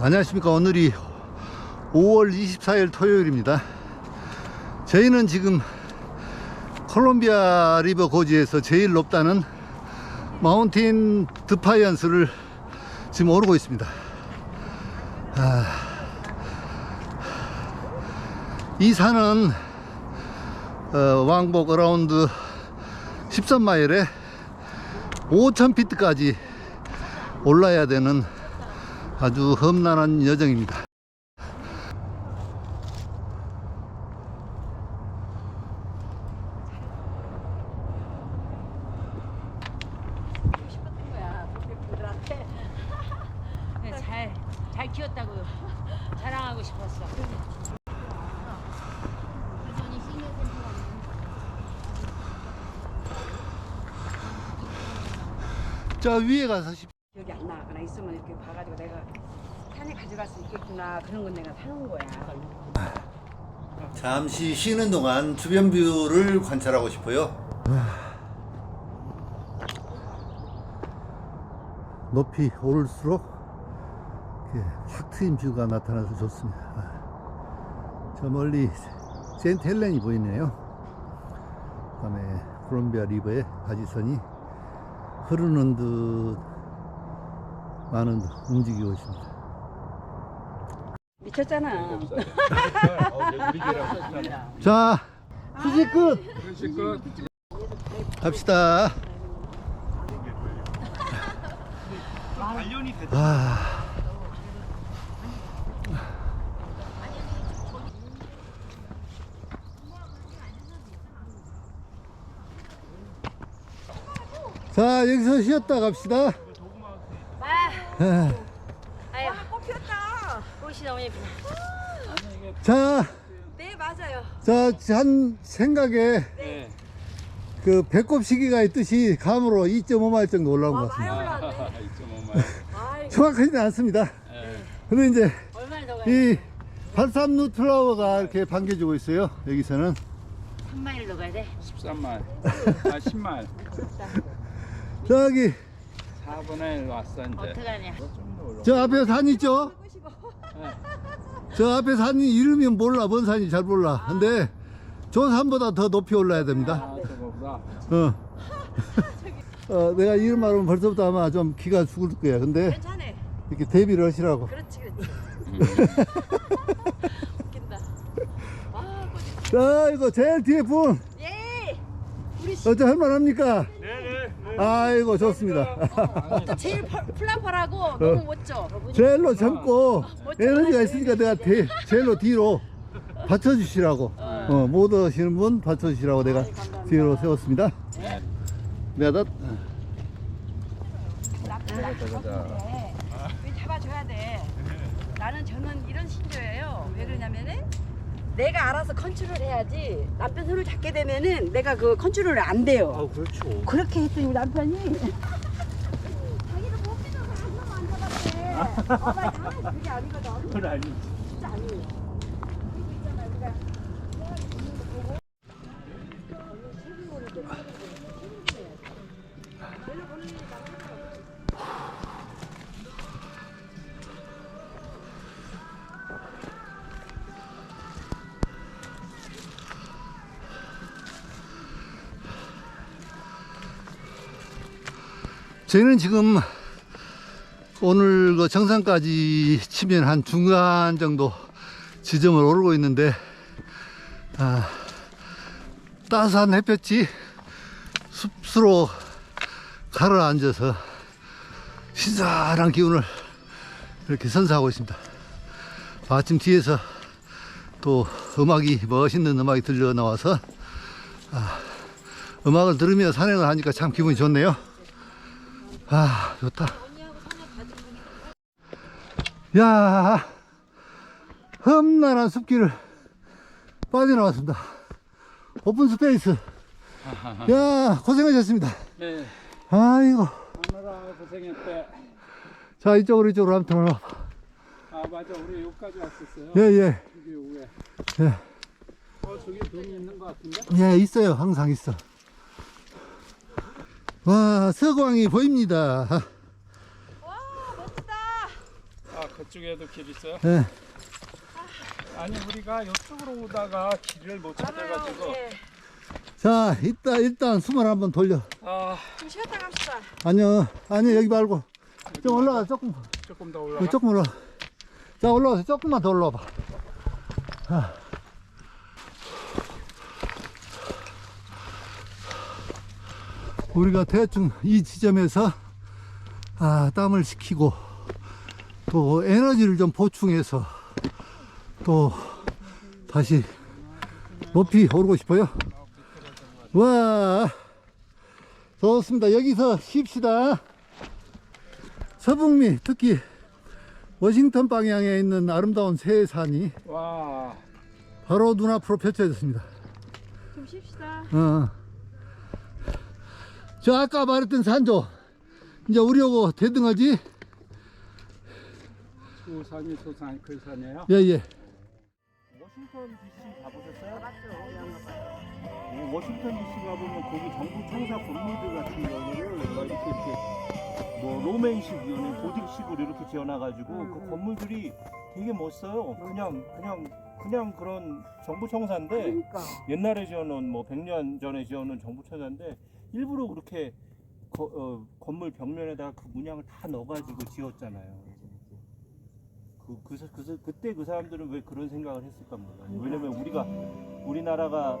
안녕하십니까. 오늘이 5월 24일 토요일입니다. 저희는 지금 콜롬비아 리버 고지에서 제일 높다는 마운틴 드파이언스를 지금 오르고 있습니다. 아, 이 산은 어, 왕복 어라운드 13마일에 5000피트까지 올라야 되는 아주 험난한 여정입니다. 네, 잘, 잘 키웠다고 자랑하고 싶었어. 저 위에 가서 있으면 이렇게 봐가지고 내가 산에 가져갈 수 있겠구나 그런 건 내가 사는 거야. 잠시 쉬는 동안 주변 뷰를 관찰하고 싶어요. 높이 오를수록 이렇게 확 트인 뷰가 나타나서 좋습니다. 저 멀리 헬렌이 보이네요. 그다음에 콜롬비아 리버의 바지선이 흐르는 듯 많은 듯 움직이고 있습니다. 미쳤잖아. 자, 수지 끝. 갑시다. 아. 자, 여기서 쉬었다 갑시다. 아. 아유 꽃 피었다 꽃이 너무 예쁘다 자, 네 맞아요. 자, 한 생각에 그 배꼽 시기가 있듯이 감으로 2.5마일 정도 올라온 것 같습니다. 정확하지는 않습니다. 근데 이제 얼마나 더 가요? 이 발삼루 플라워가 이렇게 반겨주고 있어요. 여기서는 3마일 더 가야 돼? 13말, 아 10말, 저기 4분의 1 왔어 이제. 어떡하냐 저 앞에 산 있죠? 저 앞에 산이 이름이 몰라 뭔 산인지 잘 몰라. 근데 저 산보다 더 높이 올라야 됩니다. 아 저거보다. 어. 어, 내가 이름 말하면 벌써부터 아마 좀 기가 죽을 거야. 근데 괜찮아. 이렇게 대비를 하시라고. 그렇지 그렇지. 웃긴다. 아 꽃이. 자, 이거 제일 뒤에 분. 예. 어째 할만합니까? 네네. 아이고, 좋습니다. 또 제일 펄- 플라펄하고 너무 멋져. 제일로 젊고 에너지가 있으니까 내가 대, 제일로 뒤로 받쳐주시라고. 어, 못 오시는 분 받쳐주시라고 내가 뒤로 세웠습니다. 내가 다, 네. 왜 잡아줘야 돼? 나는 저는 이런 신조예요. 왜 그러냐면은 내가 알아서 컨트롤 해야지 남편 손을 잡게 되면은 내가 그 컨트롤을 안 돼요. 아 그렇죠. 그렇게 했더니 우리 남편이 자기는 못 믿어서 한 번만 안 잡았대. 엄마 다 그게 아니거든. 그건 아니지. 저희는 지금 오늘 그 정상까지 치면 한 중간 정도 지점을 오르고 있는데 아, 따스한 햇볕이 숲으로 가라앉아서 신선한 기운을 이렇게 선사하고 있습니다. 마침 뒤에서 또 음악이 멋있는 음악이 들려 나와서 아, 음악을 들으며 산행을 하니까 참 기분이 좋네요. 아 좋다 야 험난한 숲길을 빠져나왔습니다 오픈 스페이스 야 고생하셨습니다 네. 아이고 하느라 고생했대. 자 이쪽으로 이쪽으로 한번 와봐 아 맞아 우리 여기까지 왔었어요. 예예 여기 위에. 예. 어 저기 돈이 있는 것 같은데? 예, 있어요 항상 있어 와 서광이 보입니다 아 그쪽에도 길 있어요? 예. 아니 우리가 이쪽으로 오다가 길을 못 찾아가지고 자, 이따 일단 숨을 한번 돌려. 아 좀 쉬었다 갑시다. 아니요, 아니요, 여기 말고. 좀 올라가, 조금. 조금 더 올라가. 조금 올라. 자, 올라가서 조금만 더 올라와 봐. 아. 우리가 대충 이 지점에서 아, 땀을 식히고 또 에너지를 좀 보충해서 또 다시 높이 오르고 싶어요. 와, 좋습니다. 여기서 쉽시다. 서북미 특히 워싱턴 방향에 있는 아름다운 새 산이 와 바로 눈앞으로 펼쳐졌습니다. 좀 쉽시다. 어. 저 아까 말했던 산조 이제 우리하고 대등하지? 그 산이 저산그 산이에요? 예예. 워싱턴 DC 가보셨어요? 어, 워싱턴 DC 가보면 거기 정부 청사 건물들 같은 경우를 막 이렇게 이렇게 뭐 로맨식 이런 고딕식으로 이렇게 지어놔가지고 그 건물들이 되게 멋져요. 그냥 그냥 그냥 그런 정부 청사인데 그러니까. 옛날에 지어놓은 뭐 100년 전에 지어놓은 정부 청사인데 일부러 그렇게 거- 어, 건물 벽면에다가 그 문양을 다 넣어가지고 지었잖아요. 그, 그, 사- 그, 사- 그때 그 사람들은 왜 그런 생각을 했을까 몰라요. 왜냐면 우리가 우리나라가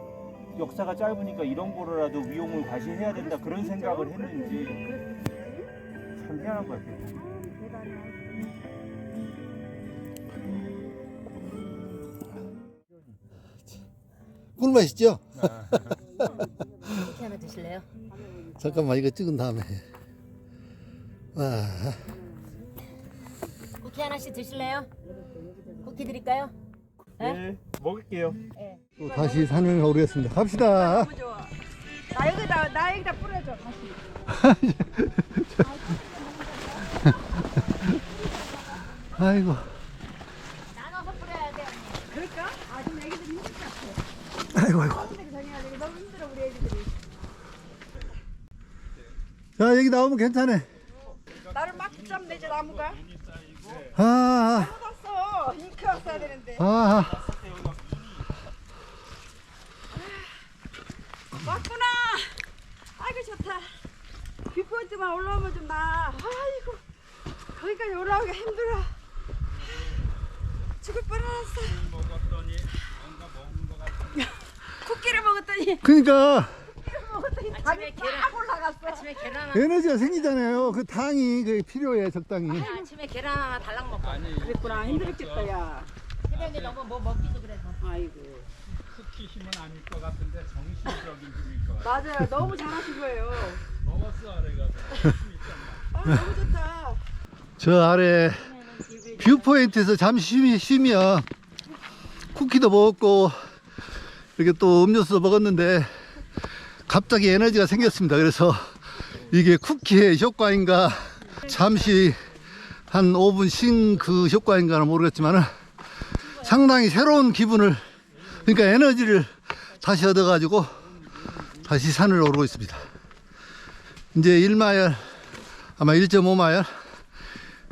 역사가 짧으니까 이런 거라도 위용을 과시해야 된다 그런 생각을 했는지 참 희한한 것 같아요. 꿀 맛있죠? 드실래요? 잠깐만 이거 찍은 다음에 와 쿠키 하나씩 드실래요? 쿠키 드릴까요? 네, 먹을게요. 또 다시 산을 오르겠습니다. 갑시다. 너무 좋아. 나 여기다 나 여기다 뿌려줘 다시. 아이고 나눠서 뿌려야 돼. 그럴까? 아 지금 애기들 힘들 것 같아. 아이고 아이고. 힘들게 정해야 돼. 너무 힘들어 우리 애기들이. 자 여기 나오면 괜찮아. 나를 막 붙잡내지 나무가. 아, 묻었어. 잉크 왔어야 되는데. 아, 아. 왔구나. 아이고 좋다. 뷰포인트만 올라오면 좀 나. 아이고 거기까지 올라오기가 힘들어. 죽을 뻔했어. 먹었더니 뭔가 먹은 것 같아. 쿠키를 먹었더니 그러니까 먹었더니 아침에 계란- 딱 올라갔어. 아침에 계란 하나, 에너지가 생기잖아요. 그 당이 그 필요해 적당히. 아침에 계란 하나 달랑 먹고. 아니 그랬구나 힘들었겠다 야. 새벽에 너무 뭐 먹기도 그래서. 아이고. 쿠키 힘은 아닐 것 같은데 정신적인 힘일 것 같아. 맞아요. 너무 잘하신 거예요. 먹었어 힘 있잖아. 아 너무 좋다. 저 아래 뷰포인트에서 잠시 쉬- 쉬면 쿠키도 먹었고 이렇게 또 음료수도 먹었는데 갑자기 에너지가 생겼습니다. 그래서 이게 쿠키의 효과인가 잠시 한 5분 쉰 그 효과인가는 모르겠지만 상당히 새로운 기분을 그러니까 에너지를 다시 얻어가지고 다시 산을 오르고 있습니다. 이제 1마일 아마 1.5마일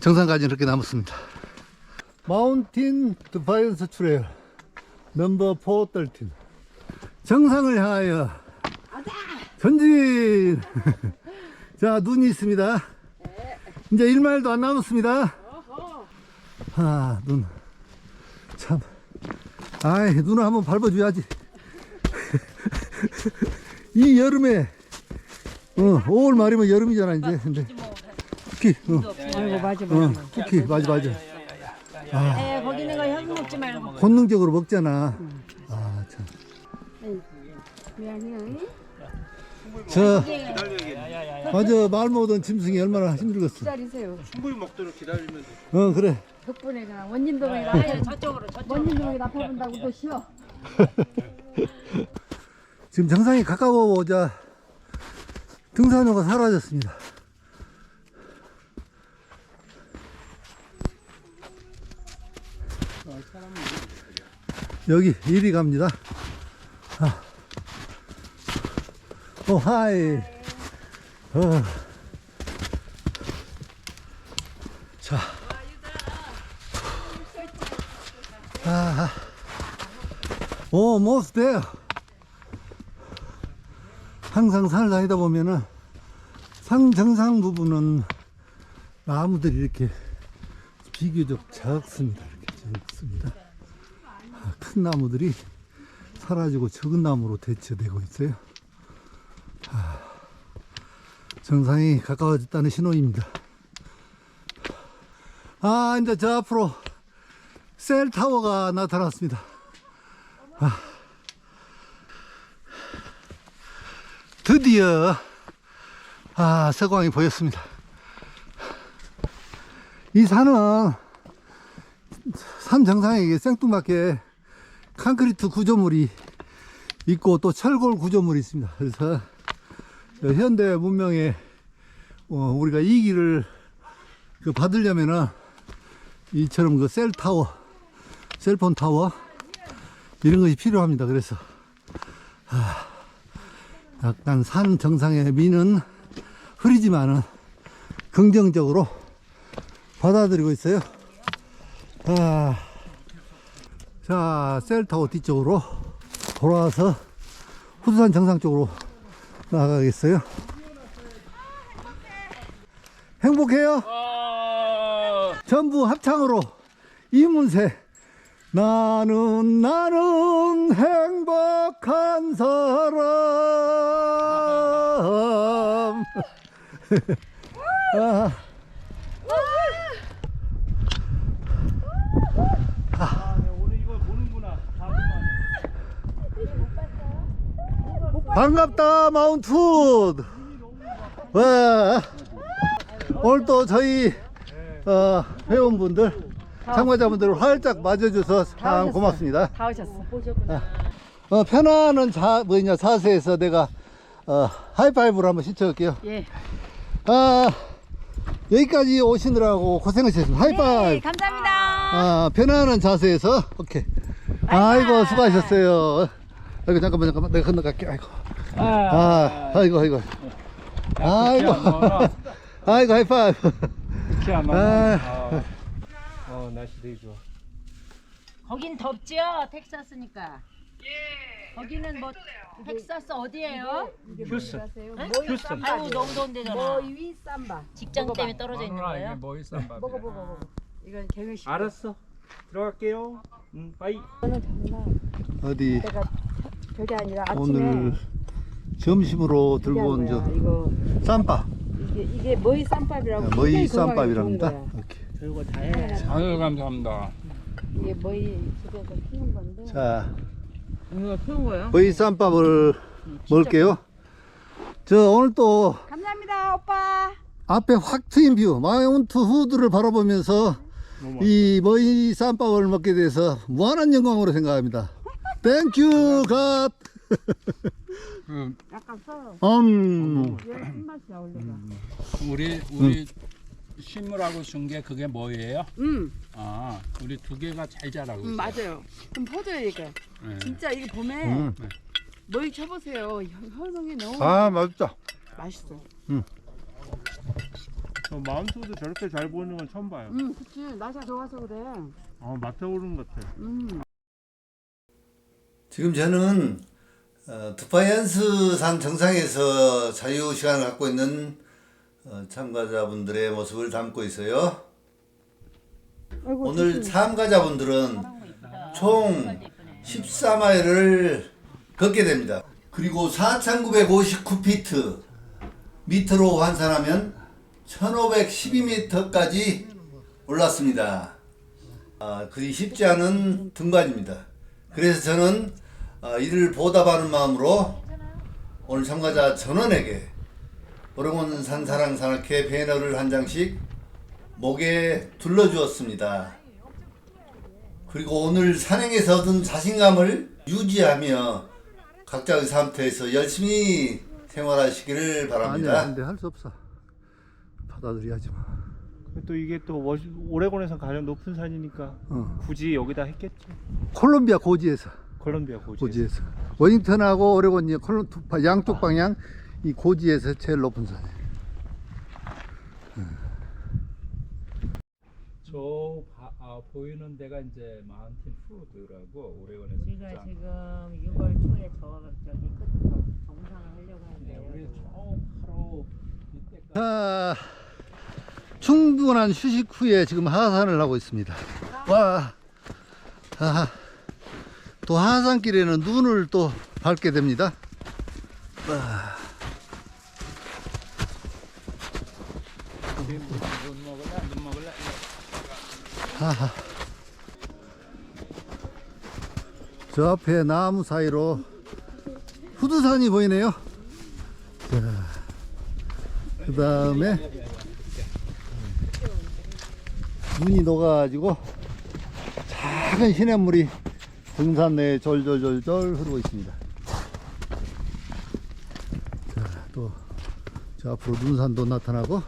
정상까지는 그렇게 남았습니다. 마운틴 드파이언스 트레일 넘버 413 정상을 향하여 전진. 자 눈이 있습니다. 이제 1마일도 안 남았습니다. 아 눈 참. 아이 눈을 한번 밟아줘야지. 이 여름에 어 5월 말이면 여름이잖아 이제. 근데 쿠키 어. 아이고 맞아 어, 쿠키 맞아 맞아. 에 거기 있는 거 형 먹지 말고. 본능적으로 먹잖아. 아 참. 미안해. 저 맞아 말 못한 짐승이 얼마나 힘들겠어 기다리세요. 충분히 먹도록 기다리면 돼. 어 그래 덕분에 그냥 원님 동에 아니 저쪽으로 저쪽으로. 원님 동에 나빠본다고 또 쉬어. 지금 정상에 가까워 오자 등산로가 사라졌습니다 여기 이리 갑니다 아. 오 하이 어. 자 아, almost there. 항상 산을 다니다 보면은 상 정상 부분은 나무들이 이렇게 비교적 작습니다. 이렇게 작습니다. 아, 큰 나무들이 사라지고 적은 나무로 대체되고 있어요. 아, 정상이 가까워졌다는 신호입니다. 아, 이제 저 앞으로 셀 타워가 나타났습니다. 아. 드디어 아, 서광이 보였습니다. 이 산은 산 정상에 생뚱맞게 콘크리트 구조물이 있고 또 철골 구조물이 있습니다. 그래서 현대 문명에 어, 우리가 이 길을 그 받으려면은 이처럼 그 셀 타워, 셀폰 타워 이런 것이 필요합니다. 그래서 아, 약간 산 정상의 미는 흐리지만은 긍정적으로 받아들이고 있어요. 아, 자, 셀타워 뒤쪽으로 돌아와서 후두산 정상 쪽으로 나가겠어요. 행복해요? 전부 합창으로 이문세 나는 나는 행복한 사람 아, 오늘 이거 보는구나. 반갑다 마운트 푸드 와 오늘 또 저희 어, 회원분들 참가자분들 활짝 맞아줘서 참 고맙습니다 다 오셨어. 어, 편안한 자, 뭐냐, 자세에서 내가, 어, 하이파이브를 한번 신청할게요. 예. 아, 여기까지 오시느라고 고생하셨습니다. 하이파이브. 네, 감사합니다. 아, 편안한 자세에서, 오케이. 아이고, 수고하셨어요. 아이고, 잠깐만, 잠깐만. 내가 건너갈게. 아이고. 아, 아이고, 아이고. 아이고. 아이고, 하이파이브. 그렇게 안 아, 어, 날씨 되게 좋아. 거긴 덥죠? 텍사스니까. 예. 거기는 뭐 텍사스 어디예요? 휴스. 휴스턴. 아유 너무 더운 데잖아. 위 쌈바. 직장 때문에 떨어져 있는 거예요? 뭐 있어? 먹어 먹어 먹어. 이건 경영식. 알았어. 들어갈게요. 음, 빠이. 어디, 별게 아니라 아침에 오늘 점심으로 들고 온 저, 이거 쌈밥. 이게 이게 머이 쌈밥이라고. 머이 굉장히 건강에 쌈밥이랍니다. 좋은 거야. 이렇게. 별거 다 해. 아유 감사합니다. 이게 머이 집에서 키운 건데. 자, 이거 키운 거예요? 거의 쌈밥을 먹을게요. 저 오늘 또 감사합니다 오빠. 앞에 확 트인 뷰, 마운트 후드를 바라보면서 이 머이 쌈밥을 먹게 돼서 무한한 영광으로 생각합니다. 땡큐 갓. 그 약간 써. 음, 얘 신맛이야 원래가. 우리 우리 식물하고 준 게 그게 뭐예요? 음, 아, 우리 두 개가 잘 자라고 음 있어요. 맞아요. 그럼 퍼줘요 이거. 네. 진짜 이거 봄에 음. 머이 쳐보세요. 혈성이 너무 아 맛있다. 맛있어. 저 마운트도 저렇게 잘 보이는 건 처음 봐요. 음, 그치. 날씨가 좋아서 그래. 어, 맛에 오르는 것 같아. 음. 지금 저는 어, 드파이언스 산 정상에서 자유 시간을 갖고 있는 어, 참가자분들의 모습을 담고 있어요. 오늘 참가자분들은 총 14마일을 걷게 됩니다. 그리고 4,959피트 미터로 환산하면 1,512m까지 올랐습니다. 아, 그리 쉽지 않은 등반입니다. 그래서 저는 아, 이를 보답하는 마음으로 오늘 참가자 전원에게 오레곤 산사랑 산악회 배너를 한 장씩 목에 둘러주었습니다. 그리고 오늘 산행에서 얻은 자신감을 유지하며 각자의 삶터에서 열심히 생활하시기를 바랍니다. 아니야, 근데 할수 없어. 받아들여야지 뭐. 또 이게 또 워시, 오레곤에서 가장 높은 산이니까 어. 굳이 여기다 했겠죠. 콜롬비아 고지에서, 콜롬비아 고지. 고지에서. 워싱턴하고 오레곤 이 콜롬 두 파- 양쪽 방향 이 고지에서 제일 높은 산이에요. 저 바, 아, 보이는 데가 이제 마운틴 푸드라고 오레곤에서 우리가 가장- 지금 6월 초에 저 저기 끝 정상을 하려고 네, 하는데요. 우리 저 바로 이때까지 자, 충분한 휴식 후에 지금 하산을 하고 있습니다. 와, 아, 또 하산길에는 눈을 또 밟게 됩니다. 하하. 저 앞에 나무 사이로 후두산이 보이네요. 자, 그 다음에 눈이 녹아가지고 작은 시냇물이 등산 내에 졸졸졸졸 흐르고 있습니다. 자, 또 저 앞으로 눈산도 나타나고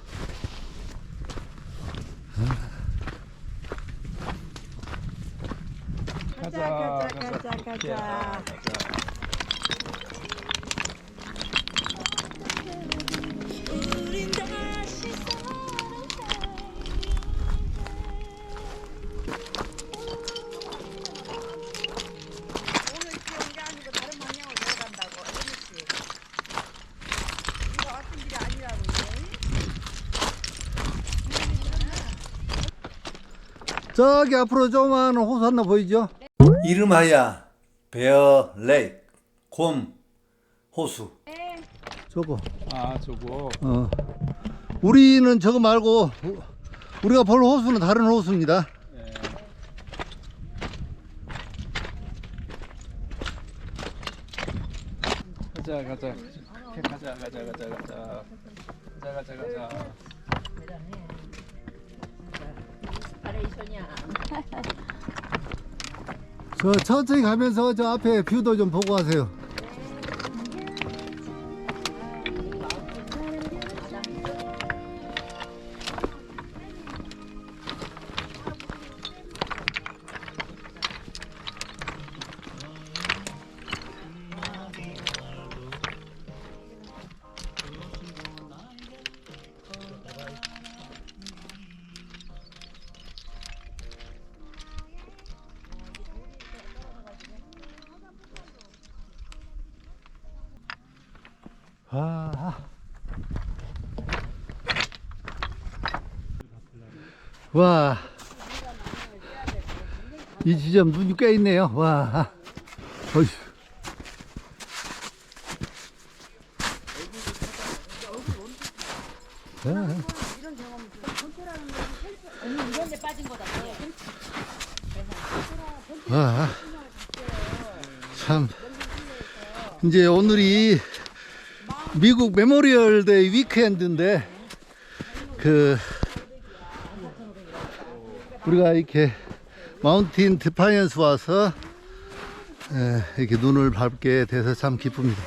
저기 앞으로 조그마한 호수 하나 보이죠? 이름하여 베어 레이크 곰 호수. 저거. 아 저거 어. 우리는 저거 말고 우- 우리가 볼 호수는 다른 호수입니다. 예. 가자 가자 가자 가자 가자 가자 가자 가자 가자 바레이션이야. 저 천천히 가면서 저 앞에 뷰도 좀 보고 가세요. 와. 이 지점 눈이 꽤 있네요. 와. 어휴. 아, 언니 이런 데 빠진 거다. 아, 참. 이제 오늘이 미국 메모리얼 데이 위크엔드인데, 그, 우리가 이렇게 마운틴 디파이언스 와서, 에, 이렇게 눈을 밟게 돼서 참 기쁩니다.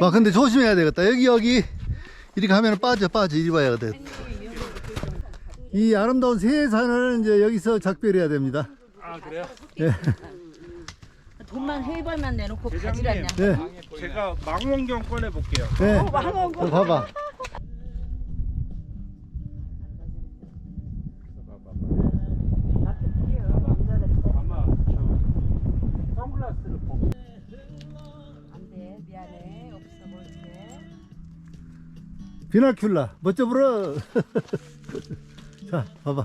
와, 근데 조심해야 되겠다. 여기, 여기, 이렇게 하면 빠져, 빠져. 이리 와야 돼. 이 아름다운 세산을 이제 여기서 작별해야 됩니다. 아 그래요? 예. 돈만 세 벌만 내놓고 가지라냐. 네. 제가 망원경 꺼내 볼게요. 네. 어, 봐봐. 비나큘라 멋져 불어. 자, 봐봐.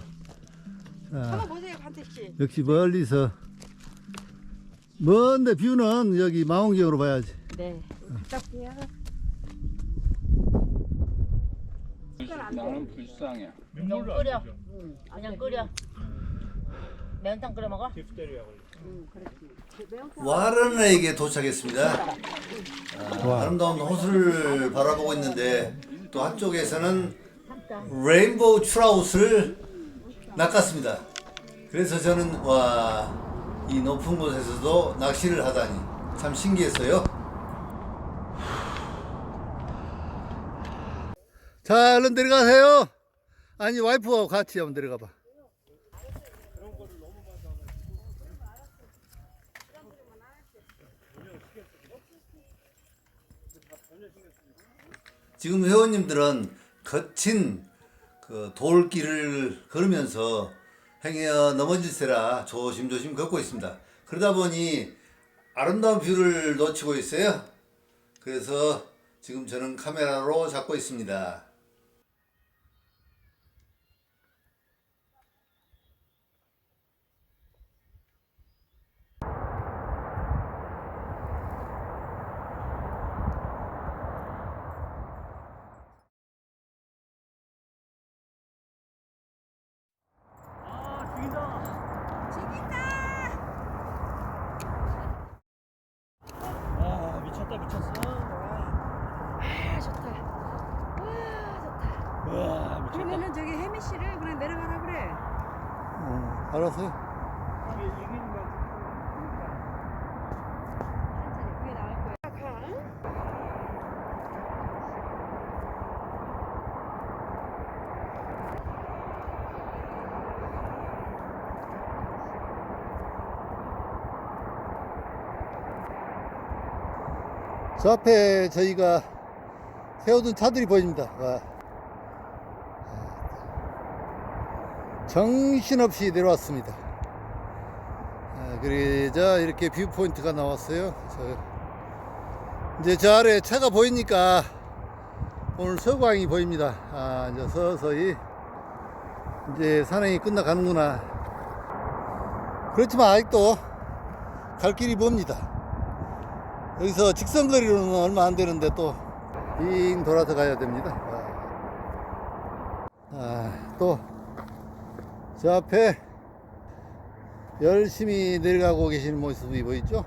자, 한번 보세요 관택씨 역시 멀리서 먼데 뷰는 여기 망원경으로 봐야지. 네 부탁해요 나는 불쌍해 좀 끓여. 그냥 끓여. 매운탕 끓여 먹어? 와르르에게 도착했습니다. 아, 아름다운 호수를 바라보고 있는데 또 한쪽에서는 레인보우 트라웃을 낚았습니다. 그래서 저는 와 이 높은 곳에서도 낚시를 하다니 참 신기했어요. 자, 얼른 내려가세요. 아니, 와이프하고 같이 한번 내려가 봐. 지금 회원님들은 거친 그 돌길을 걸으면서 행여 넘어질세라 조심조심 걷고 있습니다. 그러다 보니 아름다운 뷰를 놓치고 있어요. 그래서 지금 저는 카메라로 잡고 있습니다. 아 미쳤다 미쳤어. 아 좋다. 와 좋다. 와 미쳤다. 그러면은 저기 혜미 씨를 그냥 내려가라 그래. 어, 가. 저 앞에 저희가 세워둔 차들이 보입니다. 와. 정신없이 내려왔습니다. 아, 그러자 이렇게 뷰 포인트가 나왔어요. 저, 이제 저 아래 차가 보이니까 오늘 서광이 보입니다. 아, 이제 서서히 이제 산행이 끝나가는구나. 그렇지만 아직도 갈 길이 멉니다. 여기서 직선 거리로는 얼마 안 되는데 또 빙 돌아서 가야 됩니다. 아, 또 저 앞에 열심히 내려가고 계시는 모습이 보이죠?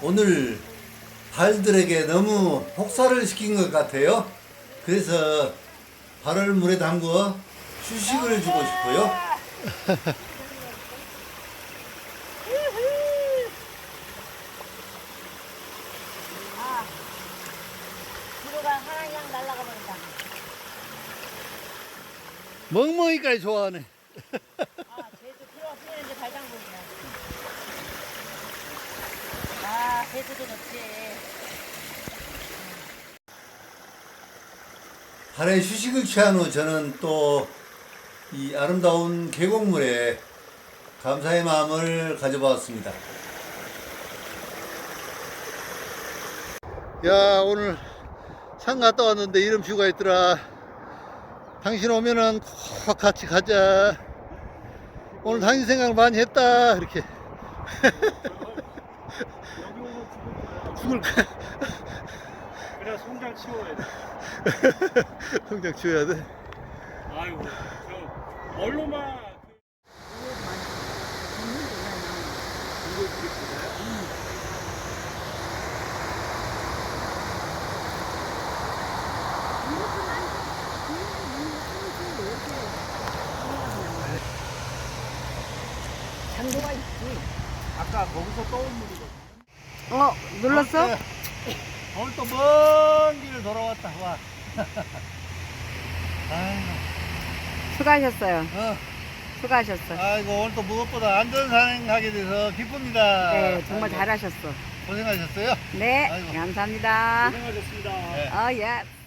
오늘 발들에게 너무 혹사를 시킨 것 같아요. 그래서 발을 물에 담궈 휴식을 주고 싶어요. 뒤로가 하나 그냥 날아가 버린다. 멍멍이까지 좋아하네. 아, 제주 들어 쓰는데 발장 보인다. 아, 제주도 좋지. 발에 휴식을 취한 후 저는 또 이 아름다운 계곡물에 감사의 마음을 가져보았습니다. 야 오늘 산 갔다 왔는데 이런 뷰가 있더라. 당신 오면은 꼭 같이 가자. 오늘 당신 생각 많이 했다. 이렇게. 죽을 까그 래 송장 치워야 돼. 통장 치워야 돼. 아이고 저 얼로만 장도가 있지. 아까 거기서 떠온 물이거든. 어 눌렀어? 오늘 또 먼 길을 돌아왔다. 와. 아이고, 수고하셨어요. 어, 수고하셨어. 아이고 오늘 또 무엇보다 안전산행하게 돼서 기쁩니다. 네 정말 아이고, 잘하셨어. 고생하셨어요. 네 아이고. 감사합니다. 고생하셨습니다. 네. 어 예.